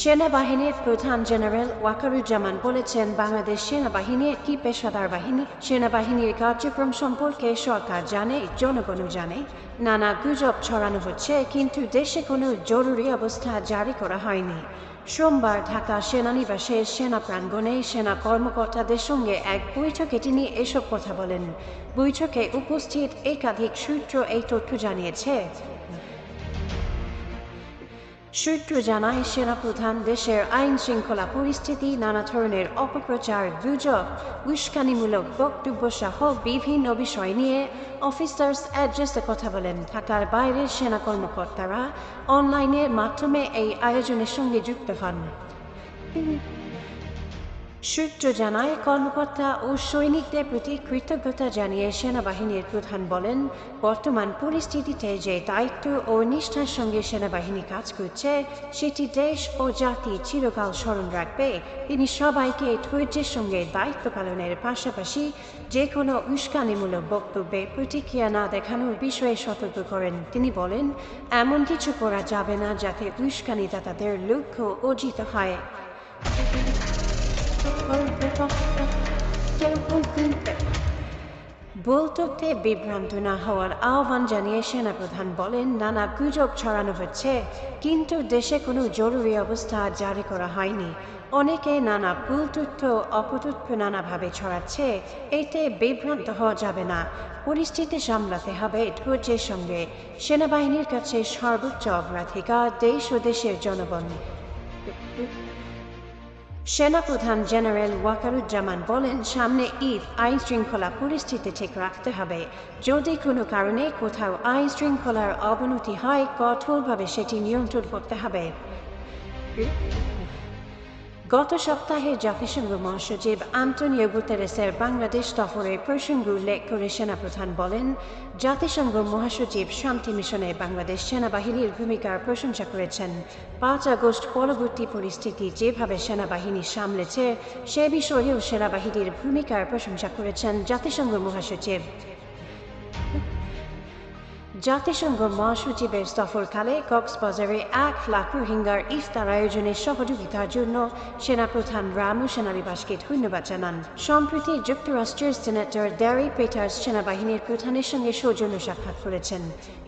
সেনাবাহিনীর প্রধান জেনারেল ওয়াকারুজ্জামান বলেছেন, বাংলাদেশ সেনাবাহিনী একটি পেশাদার বাহিনী। সেনাবাহিনীর কার্যক্রম সম্পর্কে সরকার জানে, জনগণও জানে। নানা গুজব ছড়ানো হচ্ছে, কিন্তু দেশে কোনো জরুরি অবস্থা জারি করা হয়নি। সোমবার ঢাকা সেনানিবাসের সেনা প্রাঙ্গণে সেনা কর্মকর্তাদের সঙ্গে এক বৈঠকে তিনি এসব কথা বলেন। বৈঠকে উপস্থিত একাধিক সূত্র এই তথ্য জানিয়েছে। সূত্র জানায়, সেনাপ্রধান দেশের আইন শৃঙ্খলা পরিস্থিতি, নানা ধরনের অপপ্রচার, গুজব, উস্কানিমূলক বক্তব্য সহ বিভিন্ন বিষয় নিয়ে অফিসার্স অ্যাড্রেসে কথা বলেন ঢাকার বাইরের সেনা কর্মকর্তারা। অনলাইনের মাধ্যমে এই আয়োজনের সঙ্গে যুক্ত হন। সূত্র জানায়, কর্মকর্তা ও সৈনিকদের প্রতি কৃতজ্ঞতা জানিয়ে সেনাবাহিনীর প্রধান বলেন, বর্তমান পরিস্থিতিতে যে দায়িত্ব ও নিষ্ঠার সঙ্গে সেনাবাহিনী কাজ করছে, সেটি দেশ ও জাতি চিরকাল স্মরণ রাখবে। তিনি সবাইকে ধৈর্যের সঙ্গে দায়িত্ব পালনের পাশাপাশি যে কোনো উস্কানিমূলক বক্তব্যে প্রতিক্রিয়া না দেখানোর বিষয়ে সতর্ক করেন। তিনি বলেন, এমন কিছু করা যাবে না যাতে উস্কানিদাতাদের লক্ষ্য অর্জিত হয়। বলতোতে বিভ্রান্ত না হওয়ার আহ্বান জানিয়ে সেনাপ্রধান বলেন, নানা গুজব ছড়ানো হচ্ছে, কিন্তু দেশে কোনো জরুরি অবস্থা জারি করা হয়নি। অনেকে নানা ভুল তথ্য, অপতথ্য নানাভাবে ছড়াচ্ছে, এতে বিভ্রান্ত হওয়া যাবে না। পরিস্থিতি সামলাতে হবে ধৈর্যের সঙ্গে। সেনাবাহিনীর কাছে সর্বোচ্চ অগ্রাধিকার দেশ ও দেশের জনগণ। সেনাপ্রধান জেনারেল ওয়াকারুজ্জামান বলেন, সামনে ঈদ আইন শৃঙ্খলা পরিস্থিতি ঠিক রাখতে হবে। যদি কোনো কারণে কোথাও আইন শৃঙ্খলার অবনতি হয়, কঠোরভাবে সেটি নিয়ন্ত্রণ করতে হবে। গত সপ্তাহে জাতিসংঘ মহাসচিব আন্তনিও গুতেরেসের বাংলাদেশ সফরের প্রসঙ্গ উল্লেখ করে সেনাপ্রধান বলেন, জাতিসংঘ মহাসচিব শান্তি মিশনে বাংলাদেশ সেনাবাহিনীর ভূমিকার প্রশংসা করেছেন। পাঁচ আগস্ট পরবর্তী পরিস্থিতি যেভাবে সেনাবাহিনী সামলেছে, সে বিষয়েও সেনাবাহিনীর ভূমিকার প্রশংসা করেছেন জাতিসংঘ মহাসচিব। জাতিসংঘ মহাসচিবের সফরকালে কক্সবাজারে এক লাখ রোহিঙ্গার ইফতার আয়োজনের সহযোগিতার জন্য সেনাপ্রধান রামু সেনানিবাসকে ধন্যবাদ জানান। সম্প্রতি যুক্তরাষ্ট্রের সিনেটর ড্যারি পেটার্স সেনাবাহিনীর প্রধানের সঙ্গে সৌজন্য সাক্ষাৎ করেছেন।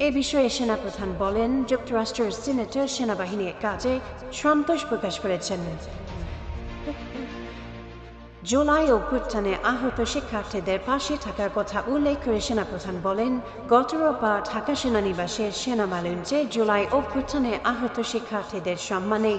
এ বিষয়ে সেনাপ্রধান বলেন, যুক্তরাষ্ট্রের সিনেটর সেনাবাহিনীর কাজে সন্তোষ প্রকাশ করেছেন। জুলাই অভ্যুত্থানে আহত শিক্ষার্থীদের পাশে থাকার কথা উল্লেখ করে সেনাপ্রধান বলেন গত রোববার ঢাকা সেনানিবাসের সেনা যে জুলাই অভ্যুত্থানে আহত শিক্ষার্থীদের সম্মানে